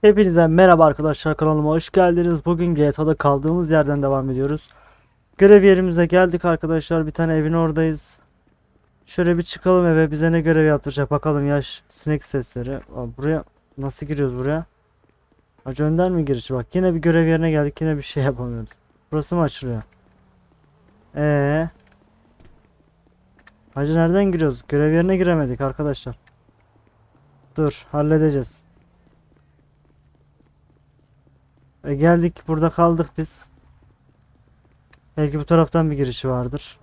Hepinize merhaba arkadaşlar kanalıma hoş geldiniz. Bugün GTA'da kaldığımız yerden devam ediyoruz. Görev yerimize geldik arkadaşlar. Bir tane evin oradayız. Şöyle bir çıkalım eve. Bize ne görev yaptıracak bakalım yaş sinek sesleri. Aa, buraya nasıl giriyoruz buraya? Acı önden mi giriş? Bak yine bir görev yerine geldik. Yine bir şey yapamıyoruz. Burası mı açılıyor? Ee. Hacı nereden giriyoruz? Görev yerine giremedik arkadaşlar. Dur halledeceğiz. E geldik burada kaldık biz. Belki bu taraftan bir girişi vardır.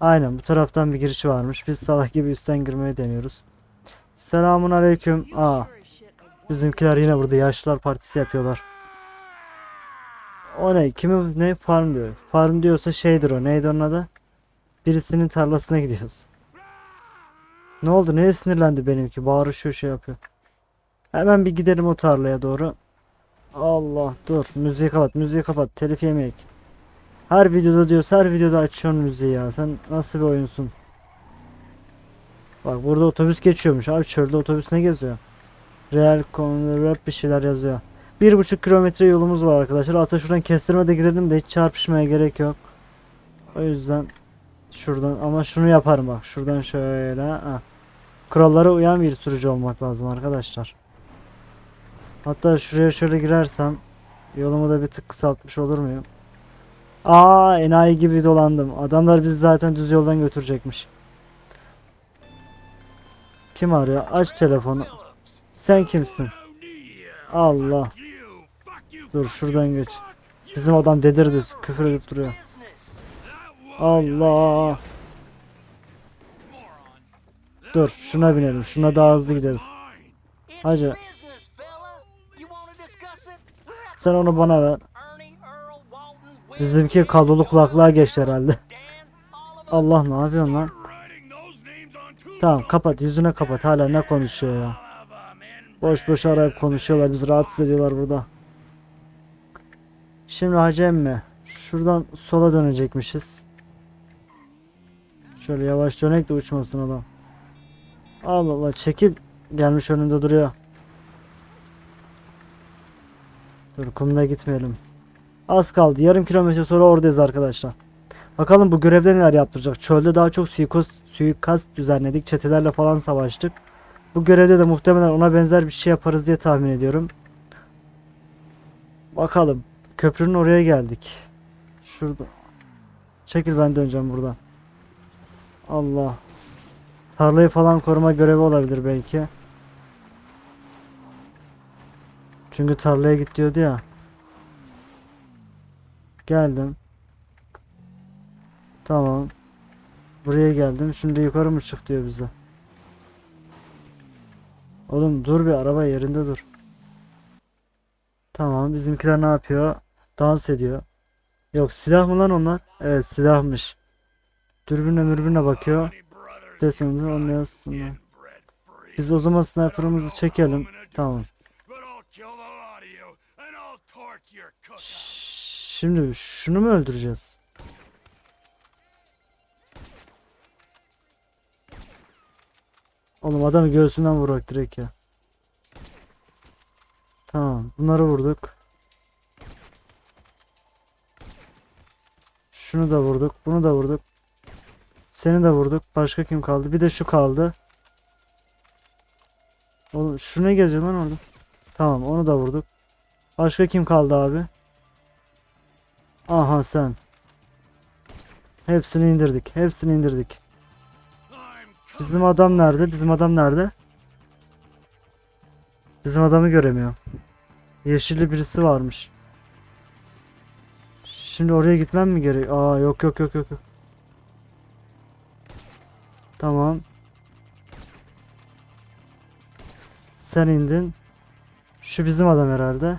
Aynen bu taraftan bir girişi varmış. Biz salak gibi üstten girmeye deniyoruz. Selamun aleyküm. Aa, bizimkiler yine burada yaşlılar partisi yapıyorlar. O ne? Kimi ne farm diyor. Farm diyorsa şeydir o. Neydi onun adı? Birisinin tarlasına gidiyoruz. Ne oldu? Neye sinirlendi benimki? Bağırışıyor şey yapıyor. Hemen bir gidelim o tarlaya doğru. Allah dur. Müziği kapat. Müziği kapat. Telif yemeyek. Her videoda diyorsa her videoda açıyorsun müziği ya. Sen nasıl bir oyunsun? Bak burada otobüs geçiyormuş. Abi çölde otobüs ne geziyor? Real konu rap bir şeyler yazıyor. Bir buçuk kilometre yolumuz var arkadaşlar. Aslında şuradan kestirme de girelim de hiç çarpışmaya gerek yok. O yüzden şuradan ama şunu yaparım bak. Şuradan şöyle. Ha. Kurallara uyan bir sürücü olmak lazım arkadaşlar. Hatta şuraya şöyle girersem yolumu da bir tık kısaltmış olur muyum? Aa enayi gibi dolandım. Adamlar bizi zaten düz yoldan götürecekmiş. Kim arıyor? Aç telefonu. Sen kimsin? Allah. Dur şuradan geç. Bizim adam dedirdi. Küfür edip duruyor. Allah. Dur şuna binelim. Şuna daha hızlı gideriz. Hacı sen onu bana ver. Bizimki kablolu kulaklığa geçti herhalde. Allah ne yapıyorsun lan? Tamam kapat yüzüne kapat hala ne konuşuyor ya. Boş boş arayıp konuşuyorlar bizi rahatsız ediyorlar burada. Şimdi Hacı emmi şuradan sola dönecekmişiz. Şöyle yavaş dönek de uçmasın adam. Allah Allah çekil gelmiş önünde duruyor. Dur kumda gitmeyelim. Az kaldı. Yarım kilometre sonra oradayız arkadaşlar. Bakalım bu görevde neler yaptıracak. Çölde daha çok suikast, suikast düzenledik. Çetelerle falan savaştık. Bu görevde de muhtemelen ona benzer bir şey yaparız diye tahmin ediyorum. Bakalım. Köprünün oraya geldik. Şurada. Çekil ben döneceğim buradan. Allah. Tarlayı falan koruma görevi olabilir belki. Çünkü tarlaya git diyordu ya. Geldim. Tamam. Buraya geldim. Şimdi yukarı mı çık diyor bize. Oğlum dur bir araba yerinde dur. Tamam bizimkiler ne yapıyor? Dans ediyor. Yok silah mı lan onlar? Evet silahmış. Dürbünle mürbünle bakıyor. Onu yazsınlar. Biz o zaman sniper'ımızı çekelim. Tamam. Şimdi şunu mu öldüreceğiz? Oğlum adamı göğsünden vurak direkt ya. Tamam bunları vurduk. Şunu da vurduk. Bunu da vurduk. Seni de vurduk. Başka kim kaldı? Bir de şu kaldı. Oğlum şu ne geziyor lan orada? Tamam onu da vurduk. Başka kim kaldı abi? Aha sen. Hepsini indirdik. Hepsini indirdik. Bizim adam nerede? Bizim adam nerede? Bizim adamı göremiyor. Yeşilli birisi varmış. Şimdi oraya gitmem mi gerek? Aa yok yok yok yok. Tamam. Sen indin. Şu bizim adam herhalde.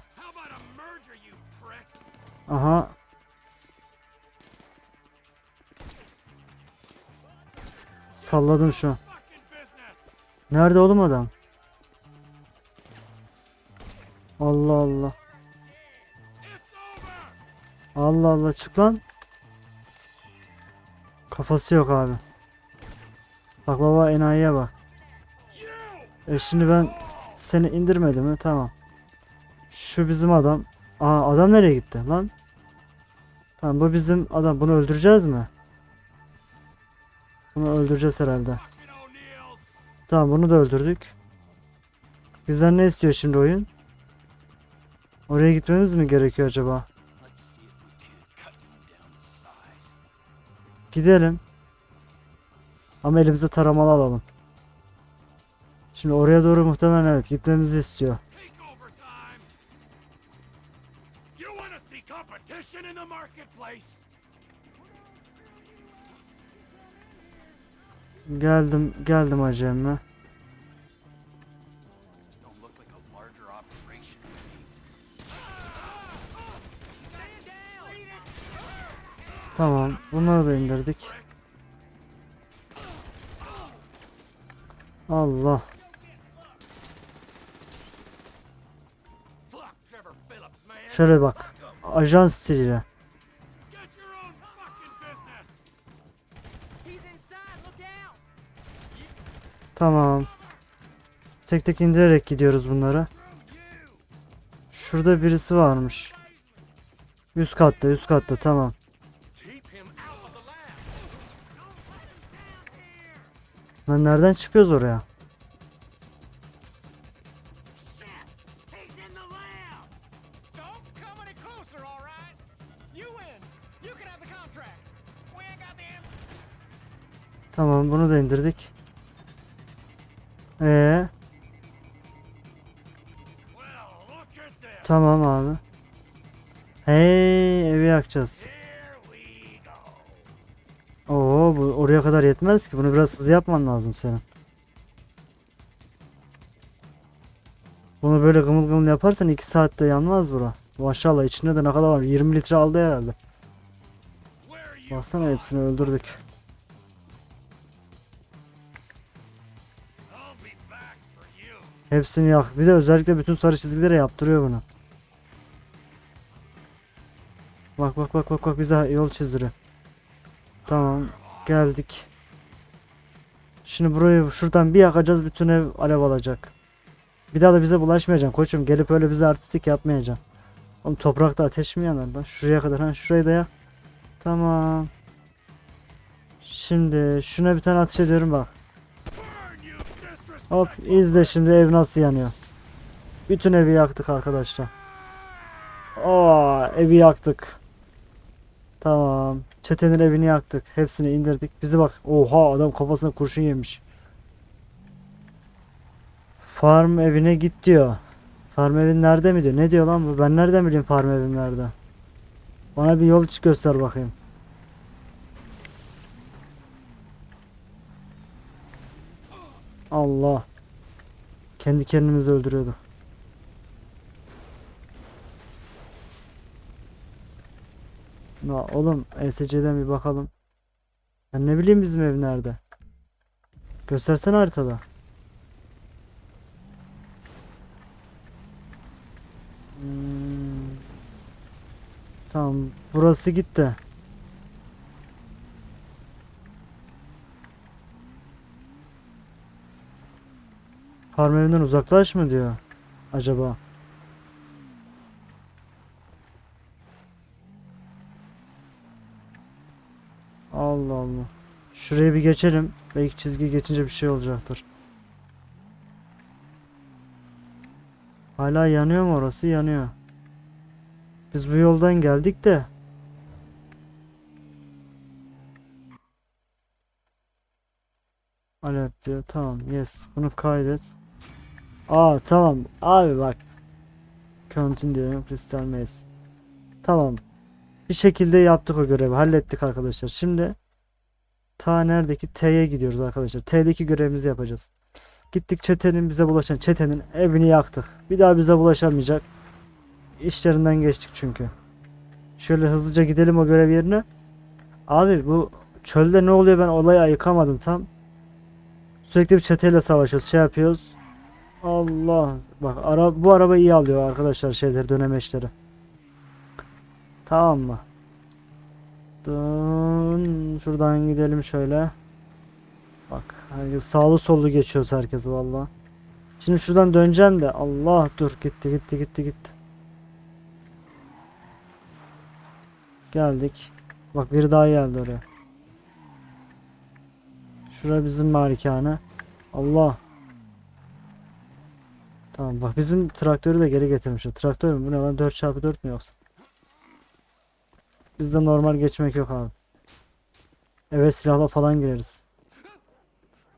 Aha. Salladım şu an. Nerede oğlum adam? Allah Allah. Allah Allah çık lan. Kafası yok abi. Bak baba enayiye bak. E şimdi ben seni indirmedim mi? Tamam. Şu bizim adam. Aa adam nereye gitti lan? Tamam bu bizim adam. Bunu öldüreceğiz mi? Bunu öldüreceğiz herhalde. Tamam bunu da öldürdük. Bizden ne istiyor şimdi oyun? Oraya gitmemiz mi gerekiyor acaba? Gidelim. Ama elimize taramalı alalım. Şimdi oraya doğru muhtemelen evet gitmemizi istiyor. Marketplace? Operation to me. Tamam, bunları da indirdik. Allah. Şöyle bak. Ajan stiliyle. Tamam. Tek tek indirerek gidiyoruz bunları. Şurada birisi varmış. Üst katta, üst katta tamam. Lan nereden çıkıyoruz oraya? Tamam, bunu da indirdik. Ee, tamam abi. Hey, evi yakacağız. Oo, bu oraya kadar yetmez ki. Bunu biraz hızlı yapman lazım senin. Bunu böyle gımıl gımıl yaparsan 2 saatte yanmaz bura. Maşallah içinde de ne kadar var? 20 litre aldı herhalde. Baksana hepsini öldürdük. Hepsini yak. Bir de özellikle bütün sarı çizgilere yaptırıyor bunu. Bak bak bak bak bak bize yol çizdiriyor. Tamam geldik. Şimdi burayı şuradan bir yakacağız bütün ev alev alacak. Bir daha da bize bulaşmayacaksın koçum. Gelip öyle bize artistik yapmayacaksın. Oğlum toprakta ateş mi yanar lan? Şuraya kadar ha şurayı da yak. Tamam. Şimdi şuna bir tane ateş ediyorum bak. Hop izle şimdi ev nasıl yanıyor. Bütün evi yaktık arkadaşlar. Oo evi yaktık. Tamam. Çetenin evini yaktık. Hepsini indirdik. Bizi bak. Oha adam kafasına kurşun yemiş. Farm evine git diyor. Farm evin nerede mi diyor? Ne diyor lan bu? Ben nereden bileyim farm evim nerede? Bana bir yol göster bakayım. Allah. Kendi kendimizi öldürüyordu. Ya oğlum ESC'den bir bakalım. Ben ne bileyim bizim ev nerede? Göstersene haritada. Hmm. Tamam burası gitti. Farm evinden uzaklaş mı diyor acaba? Allah Allah. Şuraya bir geçelim. Belki çizgi geçince bir şey olacaktır. Hala yanıyor mu orası? Yanıyor. Biz bu yoldan geldik de. Alert diyor. Tamam. Yes. Bunu kaydet. Aa tamam. Abi bak. Continue diyorum. Crystal Maze. Tamam. Bir şekilde yaptık o görevi. Hallettik arkadaşlar. Şimdi ta neredeki T'ye gidiyoruz arkadaşlar. T'deki görevimizi yapacağız. Gittik çetenin bize bulaşan çetenin evini yaktık. Bir daha bize bulaşamayacak. İşlerinden geçtik çünkü. Şöyle hızlıca gidelim o görev yerine. Abi bu çölde ne oluyor ben olayı ayıkamadım tam. Sürekli bir çeteyle savaşıyoruz. Şey yapıyoruz. Allah. Bak ara, bu araba iyi alıyor arkadaşlar şeyler dönemeçleri. Tamam mı? Dön. Şuradan gidelim şöyle. Bak herkes sağlı sollu geçiyoruz herkes valla. Şimdi şuradan döneceğim de Allah dur gitti gitti gitti gitti. Geldik. Bak biri daha geldi oraya. Şura bizim malikane. Allah. Tamam bak bizim traktörü de geri getirmişler. Traktör mü bu ne lan 4x4 mü yoksa? Bizde normal geçmek yok abi. Eve silahla falan gireriz.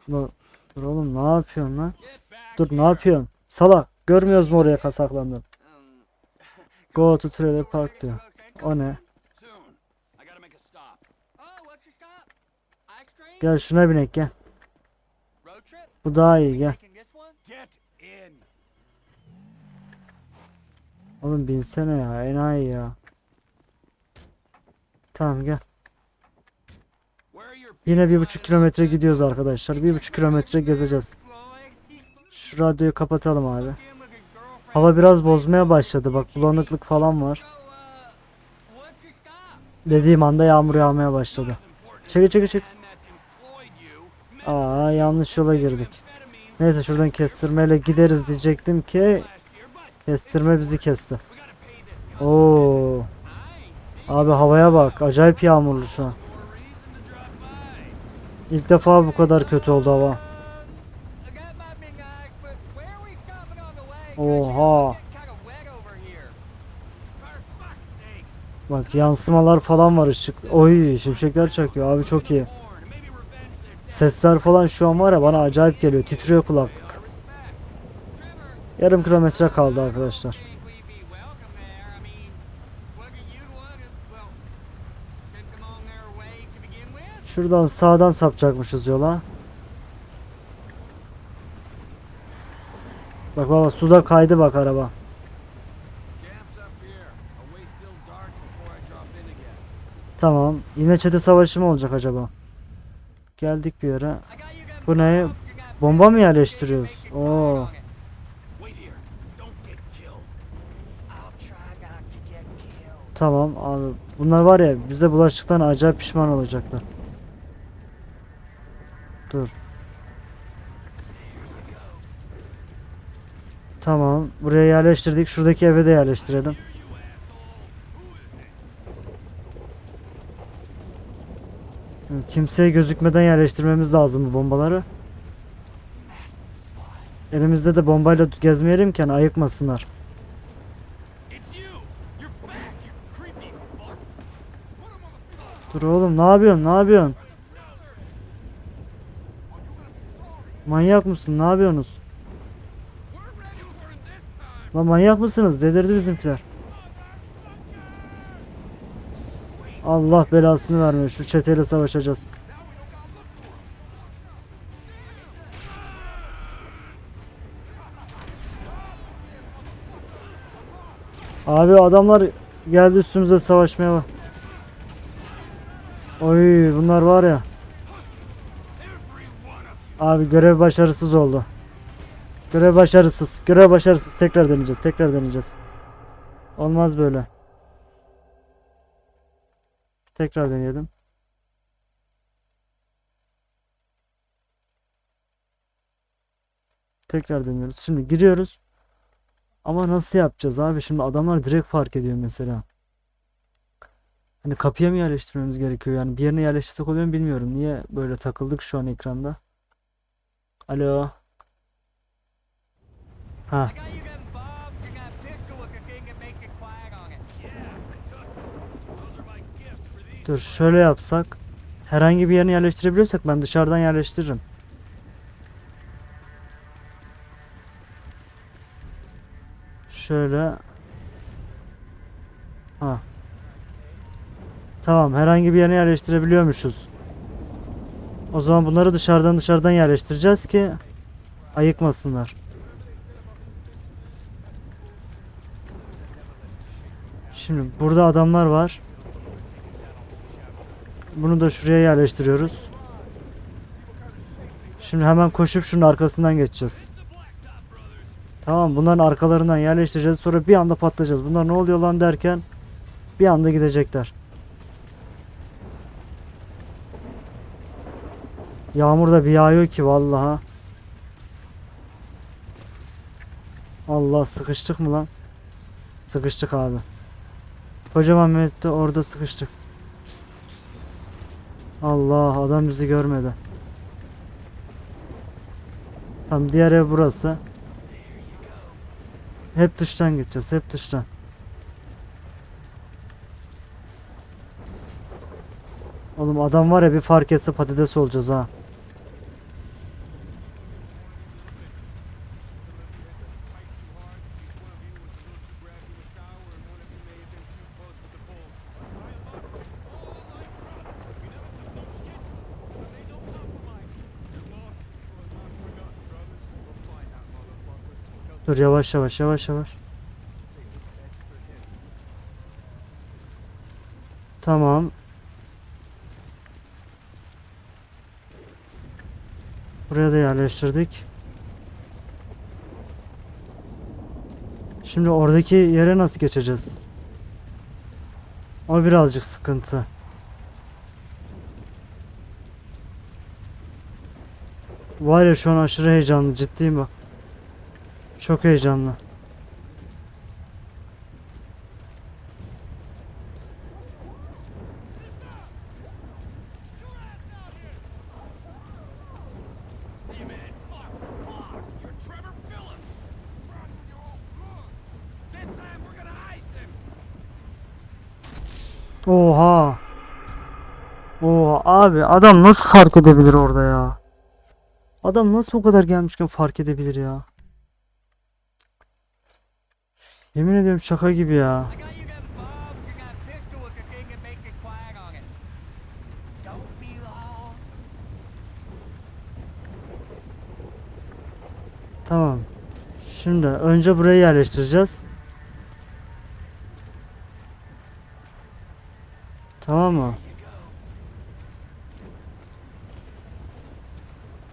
Dur, dur oğlum ne yapıyorsun lan? Dur ne yapıyorsun? Salak görmüyoruz mu oraya kasaklandın? Go to trailer park diyor. O ne? Gel şuna binek gel. Bu daha iyi gel. Oğlum binsene ya enayi ya. Tamam gel. Yine bir buçuk kilometre gidiyoruz arkadaşlar. Bir buçuk kilometre gezeceğiz. Şu radyoyu kapatalım abi. Hava biraz bozmaya başladı. Bak bulanıklık falan var. Dediğim anda yağmur yağmaya başladı. That's employed you Aa yanlış yola girdik. Neyse şuradan kestirmeyle gideriz diyecektim ki kestirme bizi kesti. Oo. Abi havaya bak. Acayip yağmurlu şu an. İlk defa bu kadar kötü oldu hava. Oha. Bak yansımalar falan var ışık. Oy şimşekler çakıyor abi çok iyi. Sesler falan şu an var ya bana acayip geliyor. Titriyor kulaklık. Yarım kilometre kaldı arkadaşlar. Şuradan sağdan sapacakmışız yola. Bak baba suda kaydı bak araba. Tamam. Yine çete savaşı mı olacak acaba? Geldik bir yere. Bu ne? Bomba mı yerleştiriyoruz? Oo. Tamam abi. Bunlar var ya bize bulaştıktan acayip pişman olacaklar. Dur. Tamam. Buraya yerleştirdik. Şuradaki eve de yerleştirelim. Kimseye gözükmeden yerleştirmemiz lazım bu bombaları. Elimizde de bombayla gezmeyelim ki hani ayıkmasınlar. Dur oğlum ne yapıyorsun? Ne yapıyorsun? Manyak mısın? Ne yapıyorsunuz? Lan manyak mısınız? Delirdi bizimkiler. Allah belasını vermiyor. Şu çeteyle savaşacağız. Abi adamlar geldi üstümüze savaşmaya bak. Oy bunlar var ya. Abi görev başarısız oldu. Görev başarısız. Görev başarısız. Tekrar deneyeceğiz. Tekrar deneyeceğiz. Olmaz böyle. Tekrar deneyelim. Tekrar deniyoruz. Şimdi giriyoruz. Ama nasıl yapacağız abi? Şimdi adamlar direkt fark ediyor mesela. Hani kapıya mı yerleştirmemiz gerekiyor? Yani bir yerine yerleştirsek oluyor mu bilmiyorum. Niye böyle takıldık şu an ekranda? Alo. Ha, dur şöyle yapsak. Herhangi bir yerine yerleştirebiliyorsak ben dışarıdan yerleştiririm. Şöyle. Ha. Tamam, herhangi bir yerine yerleştirebiliyormuşuz. O zaman bunları dışarıdan dışarıdan yerleştireceğiz ki ayıkmasınlar. Şimdi burada adamlar var. Bunu da şuraya yerleştiriyoruz. Şimdi hemen koşup şunun arkasından geçeceğiz. Tamam bunların arkalarından yerleştireceğiz. Sonra bir anda patlayacağız. Bunlar ne oluyor lan derken bir anda gidecekler. Yağmur da bir yağıyor ki vallaha. Allah sıkıştık mı lan? Sıkıştık abi. Kocaman map'te orada sıkıştık. Allah adam bizi görmedi. Tam diğer ev burası. Hep dıştan gideceğiz, hep dıştan. Oğlum adam var ya bir fark etse patates olacağız ha. Dur yavaş yavaş yavaş yavaş. Tamam. Buraya da yerleştirdik. Şimdi oradaki yere nasıl geçeceğiz? O birazcık sıkıntı. Var ya şu an aşırı heyecanlı ciddiyim bak. İce him. Oha. Oha abi adam nasıl fark edebilir orada ya? Adam nasıl o kadar gelmişken fark edebilir ya? On it. Don't be long. Tamam. Şimdi önce burayı yerleştireceğiz. Tamam mı?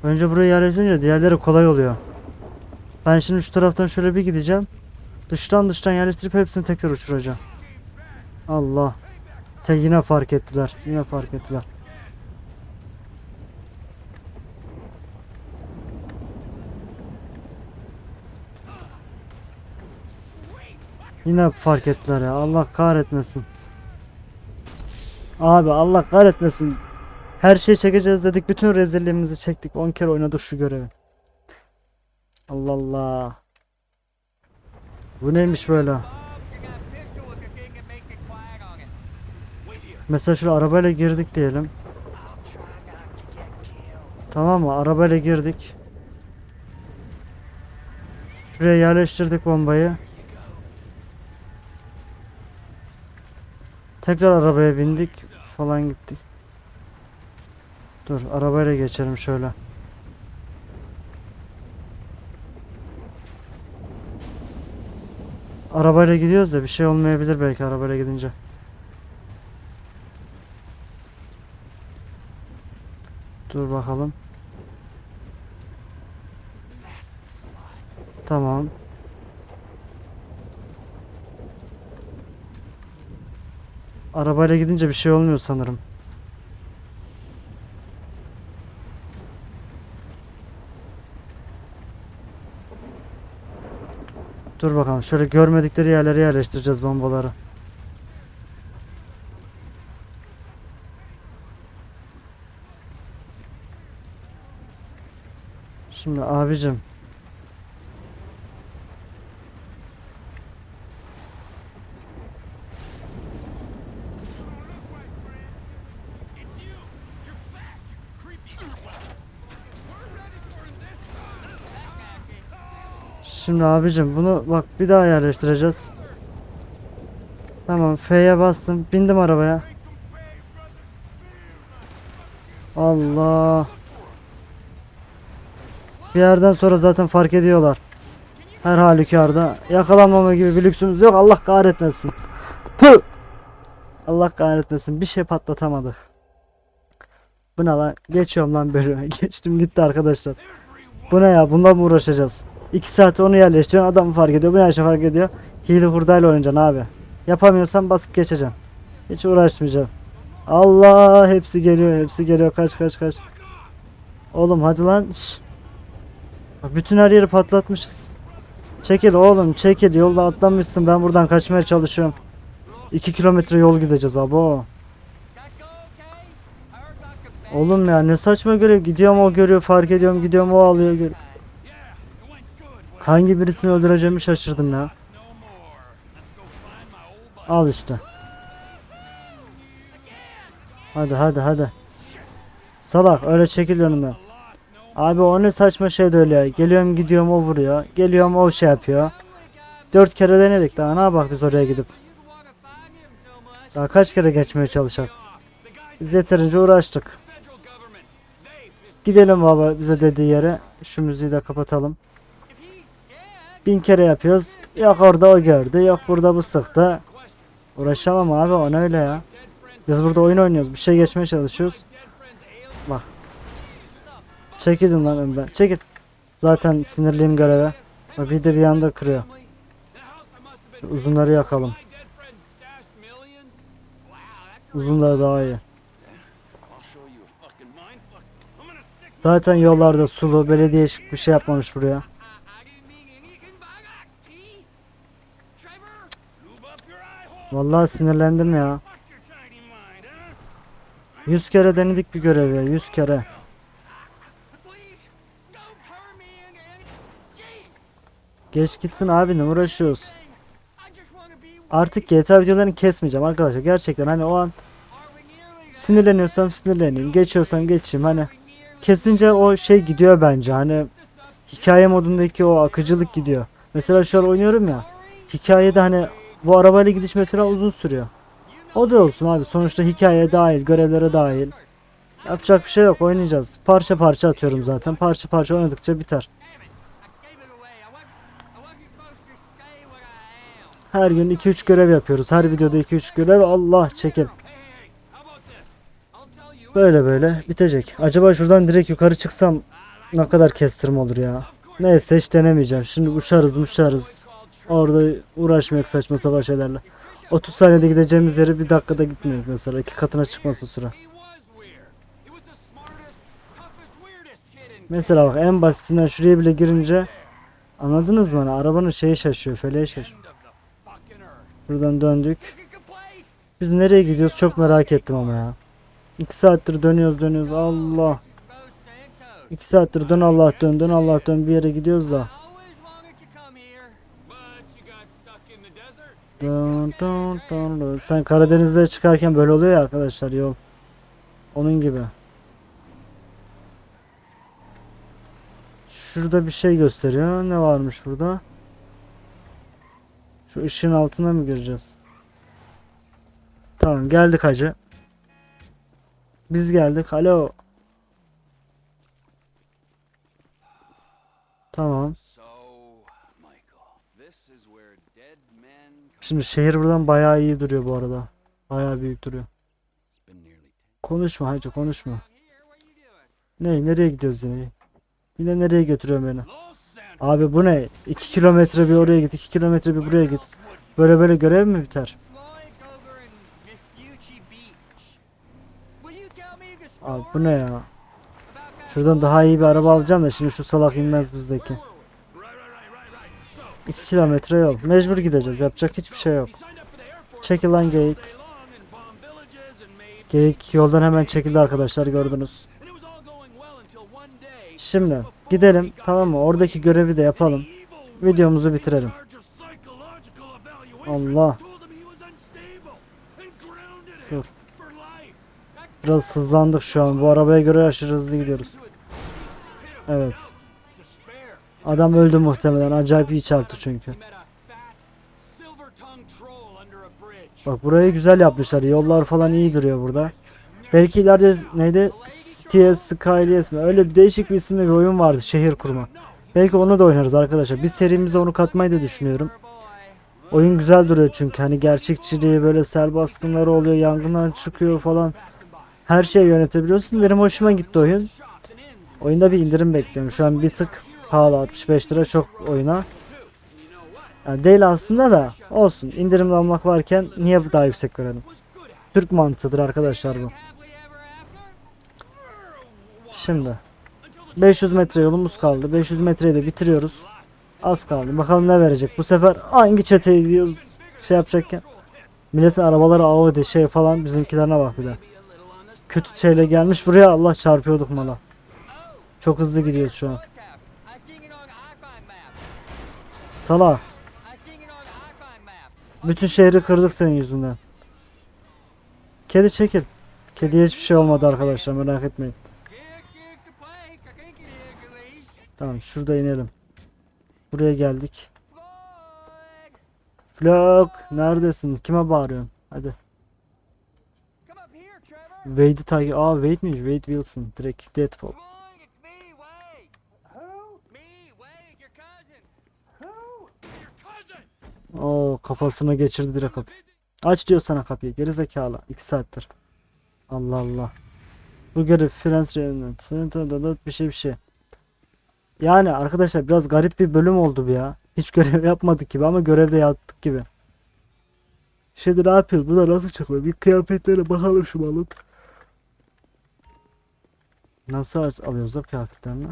Önce burayı yerleştirince diğerleri kolay oluyor. Ben şimdi şu taraftan şöyle bir gideceğim. Dıştan dıştan yerleştirip hepsini tekrar uçuracağım. Allah. Te yine fark ettiler. Yine fark ettiler. Yine fark ettiler ya. Allah kahretmesin. Abi Allah kahretmesin. Her şeyi çekeceğiz dedik. Bütün rezilliğimizi çektik. 10 kere oynadık şu görevi. Allah Allah. Bu neymiş böyle? Mesela şu arabayla girdik diyelim. Tamam mı? Arabayla girdik. Şuraya yerleştirdik bombayı. Tekrar arabaya bindik falan gittik. Dur arabayla geçelim şöyle. Arabayla gidiyoruz da bir şey olmayabilir belki arabayla gidince. Dur bakalım. Tamam. Arabayla gidince bir şey olmuyor sanırım. Dur bakalım. Şöyle görmedikleri yerlere yerleştireceğiz bombaları. Şimdi abicim Şimdi abicim bunu bak bir daha yerleştireceğiz. Tamam F'ye bastım. Bindim arabaya. Allah. Bir yerden sonra zaten fark ediyorlar. Her halükarda. Yakalanmama gibi bir lüksümüz yok. Allah kahretmesin. Püh! Allah kahretmesin. Bir şey patlatamadık. Bu ne lan? Geçiyorum lan bölüme. Geçtim gitti arkadaşlar. Bu ne ya? Bununla mı uğraşacağız? 2 saat onu yerleştiriyorsun. Adam fark ediyor. Bu ne şey fark ediyor? Hile hurdayla oynayacaksın abi. Yapamıyorsan basıp geçeceğim. Hiç uğraşmayacağım. Allah hepsi geliyor. Hepsi geliyor. Kaç kaç kaç. Oğlum hadi lan. Şş. Bütün her yeri patlatmışız. Çekil oğlum çekil. Yolda atlamışsın. Ben buradan kaçmaya çalışıyorum. 2 kilometre yol gideceğiz abi o. That go okay? I heard Dr. Ben- Oğlum ya ne saçma görev. Gidiyorum o görüyor fark ediyorum gidiyorum o alıyor. gör- Hangi birisini öldüreceğimi şaşırdım ya. Al işte. Hadi hadi hadi. Salak öyle çekil önümden. Abi o ne saçma şey de öyle ya. Geliyorum gidiyorum o vuruyor. Geliyorum o şey yapıyor. Dört kere denedik daha ne yapak biz oraya gidip. Daha kaç kere geçmeye guys Biz yeterince uğraştık. Gidelim baba bize dediği yere. Şu müziği de kapatalım. Bin kere yapıyoruz. Yok orada o gördü. Yok burada bu sıktı. Uğraşamam abi o ne öyle ya. Biz burada oyun oynuyoruz. Bir şey geçmeye çalışıyoruz. Alien. Çekilin lan önden. Çekil. Zaten sinirliyim göreve. Bak bir de bir anda kırıyor. Şu uzunları yakalım. Uzunları daha iyi. Zaten yollarda sulu. Belediye hiçbir şey yapmamış buraya. Vallahi sinirlendim ya. Yüz kere denedik bir görevi. Yüz kere. Geç gitsin abi ne uğraşıyoruz. Artık GTA videolarını kesmeyeceğim arkadaşlar. Gerçekten hani o an sinirleniyorsam sinirleneyim. Geçiyorsam geçeyim. Hani kesince o şey gidiyor bence. Hani hikaye modundaki o akıcılık gidiyor. Mesela şu an oynuyorum ya. Hikayede hani bu arabayla gidiş mesela uzun sürüyor. O da olsun abi. Sonuçta hikayeye dahil, görevlere dahil. Yapacak bir şey yok. Oynayacağız. Parça parça atıyorum zaten. Parça parça oynadıkça biter. Her gün 2-3 görev yapıyoruz. Her videoda 2-3 görev. Allah çekil. Böyle böyle bitecek. Acaba şuradan direkt yukarı çıksam ne kadar kestirme olur ya. Neyse hiç denemeyeceğim. Şimdi uçarız uçarız. Orada uğraşmayak saçma sapan şeylerle. 30 saniyede gideceğimiz yeri bir dakikada gitmiyor mesela. iki katına çıkması süre. Mesela bak en basitinden şuraya bile girince anladınız mı? Hani arabanın şeyi şaşıyor, feleği şaşıyor. Buradan döndük. Biz nereye gidiyoruz çok merak ettim ama ya. 2 saattir dönüyoruz dönüyoruz. Allah. Los Santos. 2 saattir dön Allah dön dön Allah dön bir yere gidiyoruz da. Sen Karadeniz'de çıkarken böyle oluyor ya arkadaşlar yol. Onun gibi. Şurada bir şey gösteriyor. Ne varmış burada? Şu ışığın altına mı gireceğiz? Tamam geldik hacı. Biz geldik. Alo. Tamam. Şimdi şehir buradan bayağı iyi duruyor bu arada. Bayağı büyük duruyor. Konuşma hacı konuşma. Ne nereye gidiyoruz yine? Yine nereye götürüyor beni? Abi bu ne? 2 kilometre bir oraya git, 2 kilometre bir buraya git. Böyle böyle görev mi biter? Abi bu ne ya? Şuradan daha iyi bir araba alacağım da şimdi şu salak inmez bizdeki. 2 kilometre yol. Mecbur gideceğiz. Yapacak hiçbir şey yok. Çekil lan geyik. Geyik yoldan hemen çekildi arkadaşlar gördünüz. Şimdi gidelim tamam mı? Oradaki görevi de yapalım. Videomuzu bitirelim. Allah. Dur. Biraz hızlandık şu an. Bu arabaya göre aşırı hızlı gidiyoruz. Evet. Adam öldü muhtemelen. Acayip iyi çarptı çünkü. Bak burayı güzel yapmışlar. Yollar falan iyi duruyor burada. Belki ileride neydi? TS Skylies mi? Öyle bir değişik bir isimli bir oyun vardı. Şehir kurma. Belki onu da oynarız arkadaşlar. Bir serimize onu katmayı da düşünüyorum. Oyun güzel duruyor çünkü. Hani gerçekçiliği böyle sel baskınları oluyor. Yangınlar çıkıyor falan. Her şeyi yönetebiliyorsun. Benim hoşuma gitti oyun. Oyunda bir indirim bekliyorum. Şu an bir tık pahalı 65 lira çok oyuna. Yani değil aslında da olsun. İndirimli almak varken niye daha yüksek verelim? Türk mantığıdır arkadaşlar bu. Şimdi 500 metre yolumuz kaldı. 500 metreyi de bitiriyoruz. Az kaldı. Bakalım ne verecek. Bu sefer hangi çeteyi diyoruz şey yapacakken. Milletin arabaları Audi şey falan bizimkilerine bak bir de. Kötü şeyle gelmiş buraya Allah çarpıyorduk mala. Çok hızlı gidiyoruz şu an. Sala. Bütün şehri kırdık senin yüzünden. Kedi çekil. Kediye hiçbir şey olmadı arkadaşlar merak etmeyin. Tamam şurada inelim. Buraya geldik. Flok neredesin? Kime bağırıyorsun? Hadi. Wade'i takip... Aa Wade miymiş? Wade Wilson. Direkt Deadpool. Oo kafasına geçirdi direkt kapı. Aç diyor sana kapıyı. Geri zekalı. 2 saattir. Allah Allah. Bu Frans Reynolds. Bir şey bir şey. Yani arkadaşlar biraz garip bir bölüm oldu bu ya. Hiç görev yapmadık gibi ama görevde yaptık gibi. Şimdi ne yapıyoruz? Bunlar nasıl çıkıyor? Bir kıyafetlere bakalım şu malın. Nasıl alıyoruz da kıyafetlerini?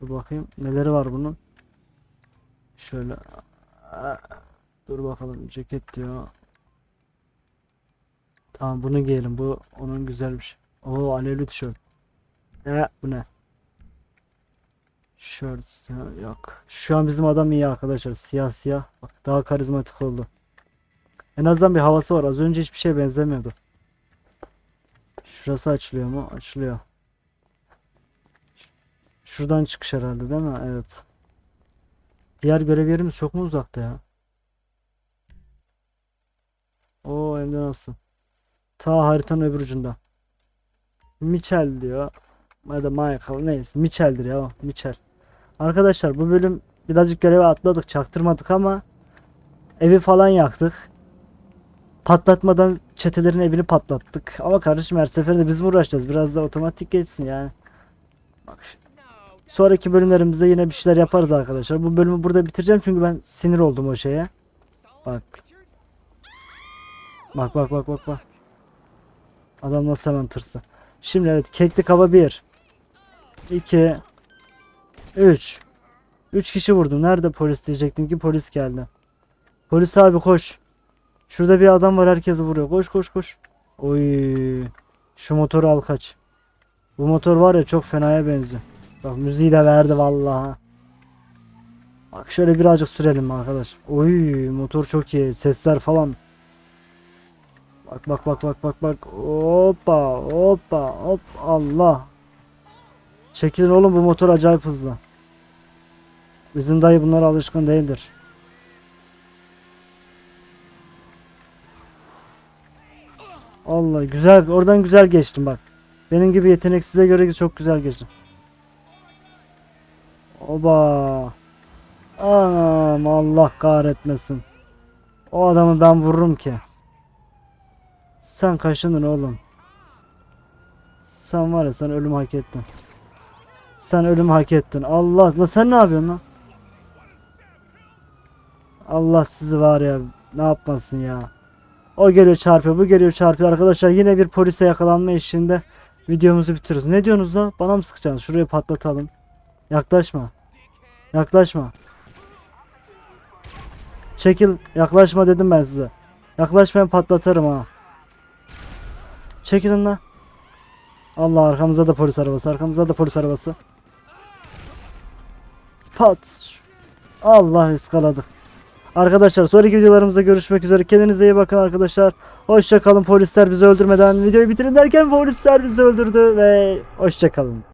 Dur bakayım. Neleri var bunun? Şöyle. Dur bakalım. Ceket diyor. Tamam bunu giyelim. Bu onun güzelmiş. Oo alevli tişört. E bu ne? Shirt ya, yok. Şu an bizim adam iyi arkadaşlar. Siyah siyah. Bak daha karizmatik oldu. En azından bir havası var. Az önce hiçbir şeye benzemiyordu. Şurası açılıyor mu? Açılıyor. Şuradan çıkış herhalde değil mi? Evet. Diğer görev yerimiz çok mu uzakta ya? Oo hem de nasıl? Ta haritanın öbür ucunda. Mitchell diyor. Ya da Michael neyse. Mitchell'dir ya o. Mitchell. Arkadaşlar bu bölüm birazcık göreve atladık çaktırmadık ama evi falan yaktık. Patlatmadan çetelerin evini patlattık. Ama kardeşim her seferinde biz mi uğraşacağız? Biraz da otomatik geçsin yani. Bak şimdi. Sonraki bölümlerimizde yine bir şeyler yaparız arkadaşlar. Bu bölümü burada bitireceğim çünkü ben sinir oldum o şeye. Bak. Bak bak bak bak bak. Adam nasıl hemen tırsı. Şimdi evet kekli kaba 1 2 3 3 kişi vurdum. Nerede polis diyecektim ki polis geldi. Polis abi koş. Şurada bir adam var herkesi vuruyor. Koş koş koş. Oy. Şu motoru al kaç. Bu motor var ya çok fenaya benziyor. Bak müziği de verdi vallahi. Bak şöyle birazcık sürelim arkadaş. Oy motor çok iyi. Sesler falan. Bak bak bak bak bak bak. Hoppa hoppa hop Allah. Çekilin oğlum bu motor acayip hızlı. Bizim dayı bunlara alışkın değildir. Allah güzel oradan güzel geçtim bak. Benim gibi yetenek size göre çok güzel geçtim. Oba. Anam Allah kahretmesin. O adamı ben vururum ki. Sen kaşındın oğlum. Sen var ya sen ölüm hak ettin. Sen ölüm hak ettin. Allah la sen ne yapıyorsun lan? Allah sizi var ya ne yapmasın ya. O geliyor çarpıyor bu geliyor çarpıyor arkadaşlar yine bir polise yakalanma işinde videomuzu bitiriyoruz. Ne diyorsunuz la? Bana mı sıkacaksınız? Şurayı patlatalım. Yaklaşma. Yaklaşma. Çekil. Yaklaşma dedim ben size. Yaklaşmayın patlatırım ha. Çekilin lan. Allah arkamızda da polis arabası. Arkamızda da polis arabası. Pat. Allah ıskaladık. Arkadaşlar sonraki videolarımızda görüşmek üzere. Kendinize iyi bakın arkadaşlar. Hoşça kalın. Polisler bizi öldürmeden videoyu bitirin derken polisler bizi öldürdü ve hoşça kalın.